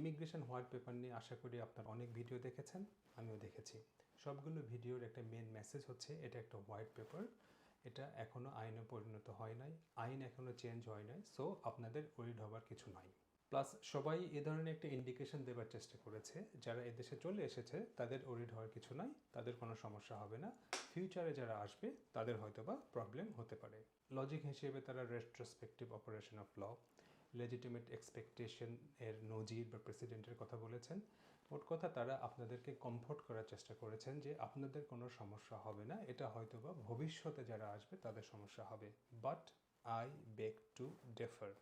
Immigration white paper নিয়ে আশা করি আপনার অনেক ভিডিও দেখেছেন, আমিও দেখেছি। সবগুলো ভিডিওর একটা মেন মেসেজ হচ্ছে, এটা একটা হোয়াইট পেপার এটা এখনও আইনে পরিণত হয় নাই, আইন এখনও চেঞ্জ হয় নাই সো আপনাদের ওরিড হবার কিছু নাই। প্লাস সবাই এ ধরনের একটা ইন্ডিকেশন দেবার চেষ্টা করেছে, যারা এদেশে চলে এসেছে, তাদের ওরিড হওয়ার কিছু নাই, তাদের কোনো সমস্যা হবে না। ফিউচারে যারা আসবে, তাদের হয়তো বা প্রবলেম হতে পারে। লজিক হিসেবে তারা retrospective operation of law legitimate expectation এর নজির বা প্রেসিডেন্টের কথা বলেছেন। মোট কথা তারা আপনাদেরকে কমফোর্ট করার চেষ্টা করেছেন যে আপনাদের কোনো সমস্যা হবে না। এটা হয়তো বা ভবিষ্যতে যারা আসবে তাদের সমস্যা হবে। But I beg to differ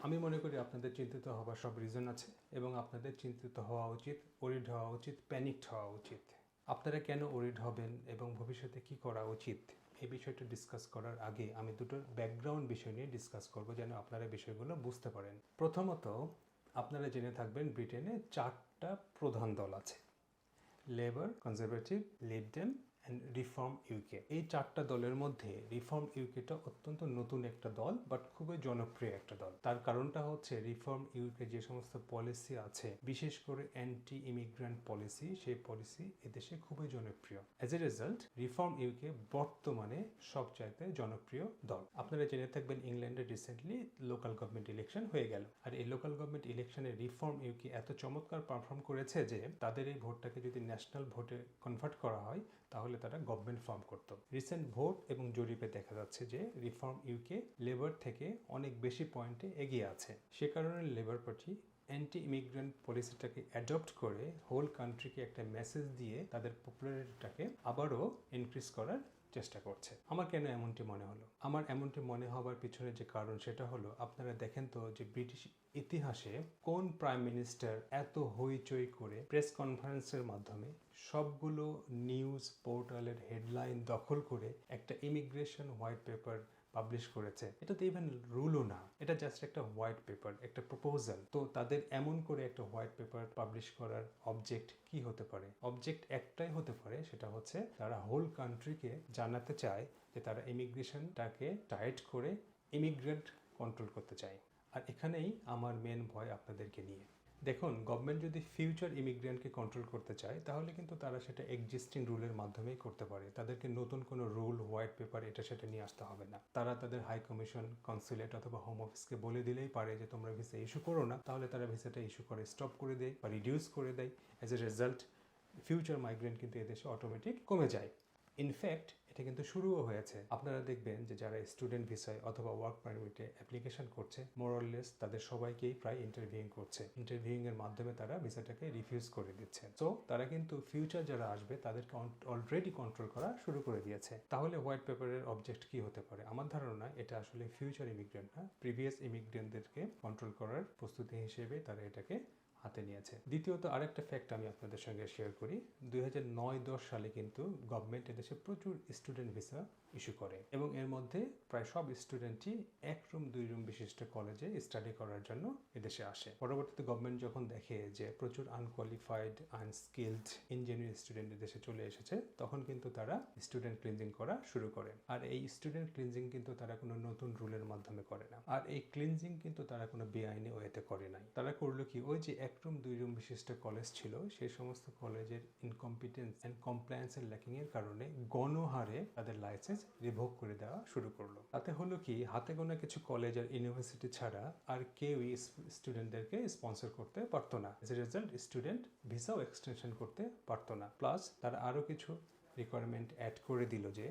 আমি মনে করি আপনাদের চিন্তিত হওয়ার সব রিজন আছে এবং আপনাদের চিন্তিত হওয়া উচিত ওরিড হওয়া উচিত প্যানিকড হওয়া উচিত। আপনারা কেন ওরিড হবেন এবং ভবিষ্যতে কি করা উচিত? এই বিষয়টা ডিসকাস করার আগে আমি দুটো ব্যাকগ্রাউন্ড বিষয় নিয়ে ডিসকাস করব যেন আপনারা বিষয়গুলো বুঝতে পারেন। প্রথমত, আপনারা জেনে থাকবেন ব্রিটেনে চারটা প্রধান দল আছে। Labour Conservative Lib Dem and reform UK এই চারটা দলের মধ্যে রিফর্ম ইউকেটা অত্যন্ত নতুন একটা দল বাট খুবই জনপ্রিয় একটা দল। তার কারণটা হচ্ছে রিফর্ম ইউকে যে সমস্ত পলিসি আছে, বিশেষ করে অ্যান্টি ইমিগ্রেন্ট পলিসি সেই পলিসি এদেশে খুবই জনপ্রিয়। As a result reform UK বর্তমানে সবচাইতে জনপ্রিয় দল। আপনারা জেনে থাকবেন ইংল্যান্ডে রিসেন্টলি লোকাল গভর্নমেন্ট ইলেকশন হয়ে গেল। আর এই লোকাল গভর্নমেন্ট ইলেকশনে রিফর্ম ইউকে এত চমৎকার পারফর্ম করেছে যে, তাদের এই ভোটটাকে যদি ন্যাশনাল ভোটে কনভার্ট করা হয় তাহলে তারা গভর্নমেন্ট ফর্ম করত। রিসেন্ট ভোট এবং জরিপে দেখা যাচ্ছে যে রিফর্ম ইউকে লেবার থেকে অনেক বেশি পয়েন্টে এগিয়ে আছে। সে কারণে লেবার পার্টি অ্যান্টি ইমিগ্রেন্ট পলিসিটাকে অ্যাডপ্ট করে হোল কান্ট্রিকে একটা মেসেজ দিয়ে তাদের পপুলারিটিটাকে আবারও ইনক্রিজ করার চেষ্টা করছে। আমার কেন এমনটি মনে হলো? আমার এমনটি মনে হবার পিছনে যে কারণ সেটা হলো, আপনারা দেখেন তো যে ব্রিটিশ ইতিহাসে কোন প্রাইম মিনিস্টার এত হইচই করে প্রেস কনফারেন্সের মাধ্যমে সবগুলো নিউজ পোর্টালের হেডলাইন দখল করে একটা ইমিগ্রেশন হোয়াইট পেপার পাবলিশ করেছে। এটা তো ইভেন রুলও না। এটা জাস্ট একটা হোয়াইট পেপার একটা প্রপোজাল তো তাদের এমন করে একটা হোয়াইট পেপার পাবলিশ করার অবজেক্ট কি হতে পারে? অবজেক্ট একটাই হতে পারে, সেটা হচ্ছে তারা হোল কান্ট্রিকে জানাতে চায় যে তারা ইমিগ্রেশনটাকে টাইট করে ইমিগ্রেন্ট কন্ট্রোল করতে চায়। আর এখানেই আমার মেন ভয় আপনাদেরকে নিয়ে। দেখুন গভর্নমেন্ট যদি ফিউচার ইমিগ্রেন্টকে কন্ট্রোল করতে চায়, তাহলে কিন্তু তারা সেটা এক্সিস্টিং রুলের মাধ্যমেই করতে পারে। তাদেরকে নতুন কোনো রুল হোয়াইট পেপার এটা সেটা নিয়ে আসতে হবে না। তারা তাদের হাই কমিশন কনসুলেট অথবা হোম অফিসকে বলে দিলেই পারে যে, তোমরা ভিসা ইস্যু করো না। তাহলে তারা ভিসাটা ইস্যু করে স্টপ করে দেয় বা রিডিউস করে দেয়। As a result future migrant কিন্তু এদেশে অটোমেটিক কমে যায়। ইনফ্যাক্ট এটা কিন্তু শুরুও হয়েছে। আপনারা দেখবেন যে যারা স্টুডেন্ট ভিসায় অথবা ওয়ার্ক পারমিটে অ্যাপ্লিকেশন করছে মোরলেস তাদের সবাইকেই প্রায় ইন্টারভিউইং করছে। ইন্টারভিউইং এর মাধ্যমে তারা ভিসাটাকে রিফিউজ করে দিচ্ছে। সো তারা কিন্তু ফিউচার যারা আসবে, তাদেরকে অলরেডি কন্ট্রোল করা শুরু করে দিয়েছে। তাহলে হোয়াইট পেপারের অবজেক্ট কি হতে পারে? আমার ধারণা এটা আসলে ফিউচার ইমিগ্রেন্ট না প্রিভিয়াস ইমিগ্রেন্টদেরকে কন্ট্রোল করার প্রস্তুতি হিসেবে তারা এটাকে হাতে নিয়েছে। দ্বিতীয়ত আরেকটা ফ্যাক্ট আমি আপনাদের সঙ্গে শেয়ার করি। দুই হাজার নয় দশ সালে কিন্তু গভর্নমেন্ট এদেশে প্রচুর স্টুডেন্ট ভিসা ইস্যু করে এবং এর মধ্যে প্রায় সব স্টুডেন্টই এক রুম দুই রুম বিশিষ্ট কলেজে স্টাডি করার জন্য এদেশে আসে। পরবর্তীতে গভর্নমেন্ট যখন দেখে যে প্রচুর আনকোয়ালিফাইড আনস্কিলড ইঞ্জিনিয়ার স্টুডেন্ট এদেশে চলে এসেছে, তখন কিন্তু তারা স্টুডেন্ট ক্লিনজিং করা শুরু করে। আর এই স্টুডেন্ট ক্লিনজিং কিন্তু তারা কোনো নতুন রুলের মাধ্যমে করে না। আর এই ক্লিনজিং কিন্তু তারা কোনো বেআইনি ওয়েতে করে নাই। তারা করল কি? ওই যে এক রুম দুই রুম বিশিষ্ট কলেজ ছিল। সেই সমস্ত কলেজের ইনকম্পিটেন্স অ্যান্ড কমপ্লায়েন্সের ল্যাকিং এর কারণে গণহারে তাদের লাইসেন্স রিভোক করে দেওয়া শুরু করল। তাতে হলো কি, হাতে গোনা কিছু কলেজ আর ইউনিভার্সিটি ছাড়া আর কেউই স্টুডেন্টদেরকে স্পন্সর করতে পারতো না। এজ এ রেজাল্ট স্টুডেন্ট ভিসাও এক্সটেনশন করতে পারতো না। প্লাস তারা আরও কিছু রিকোয়ারমেন্ট অ্যাড করে দিল যে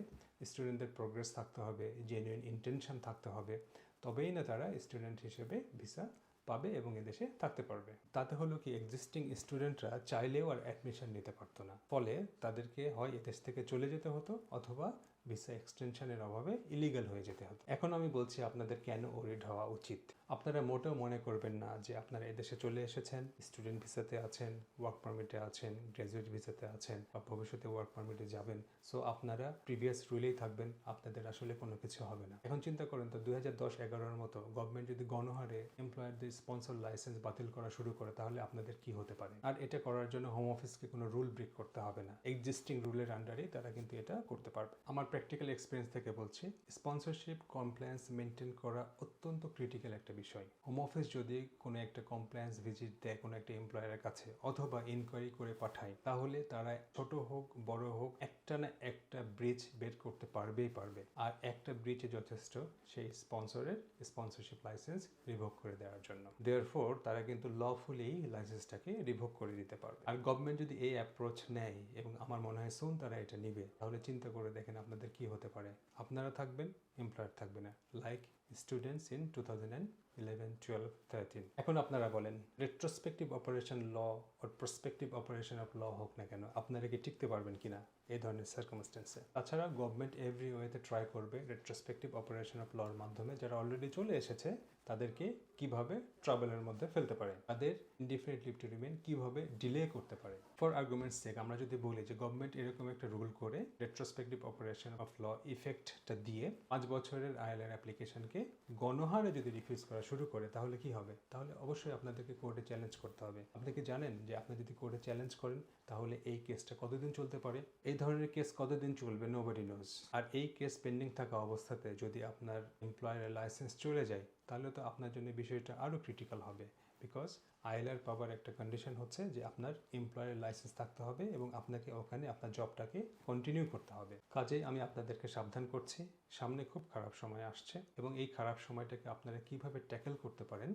স্টুডেন্টদের প্রোগ্রেস থাকতে হবে জেনুইন ইন্টেনশন থাকতে হবে। তবেই না তারা স্টুডেন্ট হিসেবে ভিসা পাবে এবং এদেশে থাকতে পারবে। তাতে হলো কি এক্সিস্টিং স্টুডেন্টরা চাইলেও আর অ্যাডমিশন নিতে পারতো না। ফলে তাদেরকে হয় এদেশ থেকে চলে যেতে হতো অথবা ভিসা এক্সটেনশনের অভাবে ইলিগাল হয়ে যেতে হতো। এখন আমি বলছি আপনাদের কেন ওরিড হওয়া উচিত? আপনারা মোটেও মনে করবেন না যে আপনারা এদেশে চলে এসেছেন স্টুডেন্ট ভিসাতে আছেন ওয়ার্ক পারমিটে আছেন গ্র্যাজুয়েট ভিসাতে আছেন বা ভবিষ্যতে ওয়ার্ক পারমিটে যাবেন। সো আপনারা প্রিভিয়াস রুলেই থাকবেন, আপনাদের আসলে কোনো কিছু হবে না। এখন চিন্তা করেন তো, দুই হাজার দশ এগারোর মতো গভর্নমেন্ট যদি গণহারে এমপ্লয়ারদের স্পন্সর লাইসেন্স বাতিল করা শুরু করে, তাহলে আপনাদের কি হতে পারে? আর এটা করার জন্য হোম অফিসকে কোনো রুল ব্রেক করতে হবে না। এক্সিস্টিং রুলের আন্ডারেই তারা কিন্তু এটা করতে পারবে। আমার প্র্যাকটিক্যাল এক্সপিরিয়েন্স থেকে বলছি স্পন্সরশিপ কমপ্লায়েন্স মেনটেন করা অত্যন্ত ক্রিটিক্যাল একটা বিষয় হোম অফিস যদি কোনো একটা কমপ্লায়েন্স ভিজিট দেয় কোনো একটা এমপ্লয়ারের কাছে অথবা ইনকোয়ারি করে পাঠায় তাহলে তারা ছোট হোক, বড় হোক, একটা না একটা ব্রিজ বের করতে পারবেই পারবে। আর একটা ব্রিজে যথেষ্ট সেই স্পন্সরের স্পন্সরশিপ লাইসেন্স রিভোক করে দেওয়ার জন্য। দেয়ার তারা কিন্তু লফুলি লাইসেন্সটাকে রিভোক করে দিতে পারবে। আর গভর্নমেন্ট যদি এই অ্যাপ্রোচ নেয়, এবং আমার মনে হয় সুন তারা এটা নিবে, তাহলে চিন্তা করে দেখেন আপনাদের কি হতে পারে? আপনারা থাকবেন এমপ্লয়ার থাকবে না। Like students in two thousand and eleven twelve thirteen এখন আপনারা বলেন retrospective operation law or prospective operation of law হোক না কেন, আপনারা কি টিকতে পারবেন কিনা এই ধরনের সার্কামস্টেন্সে তাছাড়া গভর্নমেন্ট এভরি ওয়েতে ট্রাই করবে রেট্রোস্পেক্টিভ অপারেশন অফ লর মাধ্যমে। যারা অলরেডি চলে এসেছে, তাদেরকে কীভাবে ট্রাভেলের মধ্যে ফেলতে পারে? তাদের ইনডিফিনিট লিভ টু রিমেন কীভাবে ডিলে করতে পারে? ফর আর্গুমেন্টস সেক আমরা যদি বলি যে গভর্নমেন্ট এরকম একটা রুল করে রেট্রোস্পেক্টিভ অপারেশন অফ ল ইফেক্টটা দিয়ে পাঁচ বছরের আইএলআর অ্যাপ্লিকেশনকে গণহারে যদি রিফিউজ করা শুরু করে, তাহলে কি হবে? তাহলে অবশ্যই আপনাদেরকে কোর্টে চ্যালেঞ্জ করতে হবে। আপনি কি জানেন যে আপনি যদি কোর্টে চ্যালেঞ্জ করেন, তাহলে এই কেসটা কতদিন চলতে পারে? এই ধরনের কেস কতদিন চলবে? নোবডি নোজ আর এই কেস পেন্ডিং থাকা অবস্থাতে যদি আপনার এমপ্লয়ারের লাইসেন্স চলে যায়, তাহলে তো আপনার জন্য বিষয়টা আরও ক্রিটিক্যাল হবে। বিকজ আইএলআর পাওয়ার একটা কন্ডিশন হচ্ছে যে আপনার এমপ্লয়ের লাইসেন্স থাকতে হবে এবং আপনাকে ওখানে আপনার জবটাকে কন্টিনিউ করতে হবে। কাজেই আমি আপনাদেরকে সাবধান করছি, সামনে খুব খারাপ সময় আসছে এবং এই খারাপ সময়টাকে আপনারা কীভাবে ট্যাকেল করতে পারেন,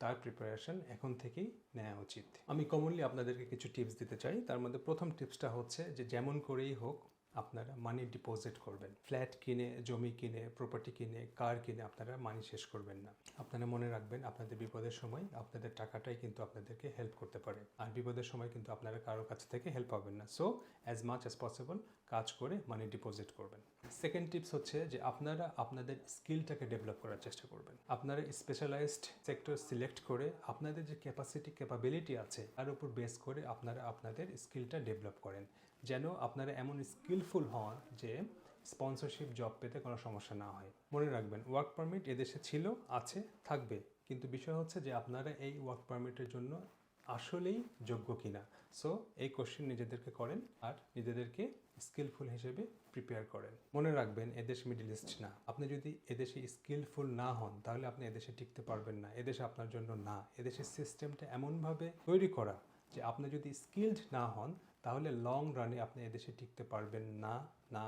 তার প্রিপারেশন এখন থেকেই নেওয়া উচিত। আমি কমনলি আপনাদেরকে কিছু টিপস দিতে চাই, তার মধ্যে প্রথম টিপসটা হচ্ছে যে যেমন করেই হোক আপনারা মানি ডিপোজিট করবেন। ফ্ল্যাট কিনে, জমি কিনে প্রপার্টি কিনে কার কিনে আপনারা মানি শেষ করবেন না। আপনারা মনে রাখবেন, আপনাদের বিপদের সময় আপনাদের টাকাটাই কিন্তু আপনাদেরকে হেল্প করতে পারে। আর বিপদের সময় কিন্তু আপনারা কারোর কাছ থেকে হেল্প পাবেন না। So as much as possible কাজ করে মানি ডিপোজিট করবেন। সেকেন্ড টিপস হচ্ছে যে আপনারা আপনাদের স্কিলটাকে ডেভেলপ করার চেষ্টা করবেন। আপনারা স্পেশালাইজড সেক্টর সিলেক্ট করে আপনাদের যে ক্যাপাসিটি ক্যাপাবিলিটি আছে, তার উপর বেস করে আপনারা আপনাদের স্কিলটা ডেভেলপ করেন। যেন আপনারা এমন স্কিলফুল হন যে স্পন্সরশিপ জব পেতে কোনো সমস্যা না হয়। মনে রাখবেন ওয়ার্ক পারমিট এদেশে ছিল, আছে, থাকবে। কিন্তু বিষয় হচ্ছে যে আপনারা এই ওয়ার্ক পারমিটের জন্য আসলেই যোগ্য কিনা। সো এই কোশ্চেন নিজেদেরকে করেন আর নিজেদেরকে স্কিলফুল হিসেবে প্রিপেয়ার করেন। মনে রাখবেন, এদেশ মিডল ইস্ট না। আপনি যদি এদেশে স্কিলফুল না হন, তাহলে আপনি এদেশে টিকতে পারবেন না। এদেশে আপনার জন্য না। এদেশের সিস্টেমটা এমনভাবে তৈরি করা যে আপনি যদি স্কিল্ড না হন, তাহলে লং রানে আপনি এদেশে টিকতে পারবেন না না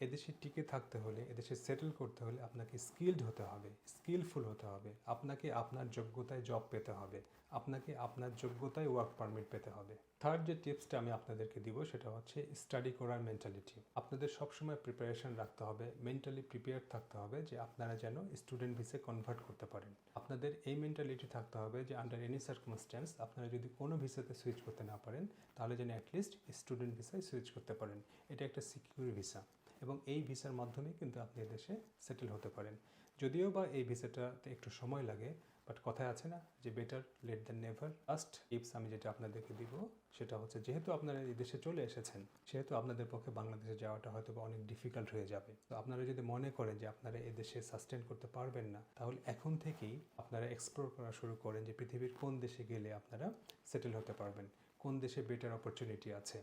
এদেশে টিকে থাকতে হলে, এদেশে সেটেল করতে হলে আপনাকে স্কিলড হতে হবে স্কিলফুল হতে হবে। আপনাকে আপনার যোগ্যতায় জব পেতে হবে। আপনাকে আপনার যোগ্যতায় ওয়ার্ক পারমিট পেতে হবে। থার্ড যে টিপসটা আমি আপনাদেরকে দিব, সেটা হচ্ছে স্টাডি করার মেন্টালিটি আপনাদের সবসময় প্রিপারেশন রাখতে হবে মেন্টালি প্রিপেয়ার থাকতে হবে যে আপনারা যেন স্টুডেন্ট ভিসে কনভার্ট করতে পারেন। আপনাদের এই মেন্টালিটি থাকতে হবে যে আন্ডার এনি সার্কমস্ট্যান্স আপনারা যদি কোনো ভিসাতে সুইচ করতে না পারেন, তাহলে যেন অ্যাটলিস্ট স্টুডেন্ট ভিসায় সুইচ করতে পারেন। এটা একটা সিকিউর ভিসা এবং এই ভিসার মাধ্যমে কিন্তু আপনি এদেশে সেটেল হতে পারেন। যদিও বা এই ভিসাটাতে একটু সময় লাগে বাট কথায় আছে না যে better late than never last tips আমি যেটা আপনাদেরকে দিব, সেটা হচ্ছে যেহেতু আপনারা এই দেশে চলে এসেছেন, সেহেতু আপনাদের পক্ষে বাংলাদেশে যাওয়াটা হয়তো বা অনেক ডিফিকাল্ট হয়ে যাবে। তো আপনারা যদি মনে করেন যে আপনারা এই দেশে সাস্টেন করতে পারবেন না, তাহলে এখন থেকেই আপনারা এক্সপ্লোর করা শুরু করেন যে পৃথিবীর কোন দেশে গেলে আপনারা সেটেল হতে পারবেন, কোন দেশে বেটার অপরচুনিটি আছে।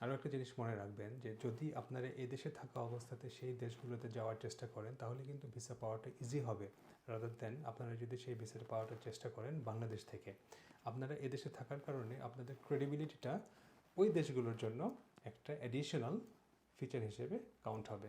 আরও একটা জিনিস মনে রাখবেন যে যদি আপনারা এদেশে দেশে থাকা অবস্থাতে সেই দেশগুলোতে যাওয়ার চেষ্টা করেন, তাহলে কিন্তু ভিসা পাওয়াটা ইজি হবে। রাদার দেন আপনারা যদি সেই ভিসাটা পাওয়াটার চেষ্টা করেন বাংলাদেশ থেকে। আপনারা এদেশে থাকার কারণে আপনাদের ক্রেডিবিলিটিটা ওই দেশগুলোর জন্য একটা অ্যাডিশনাল ফিচার হিসেবে কাউন্ট হবে।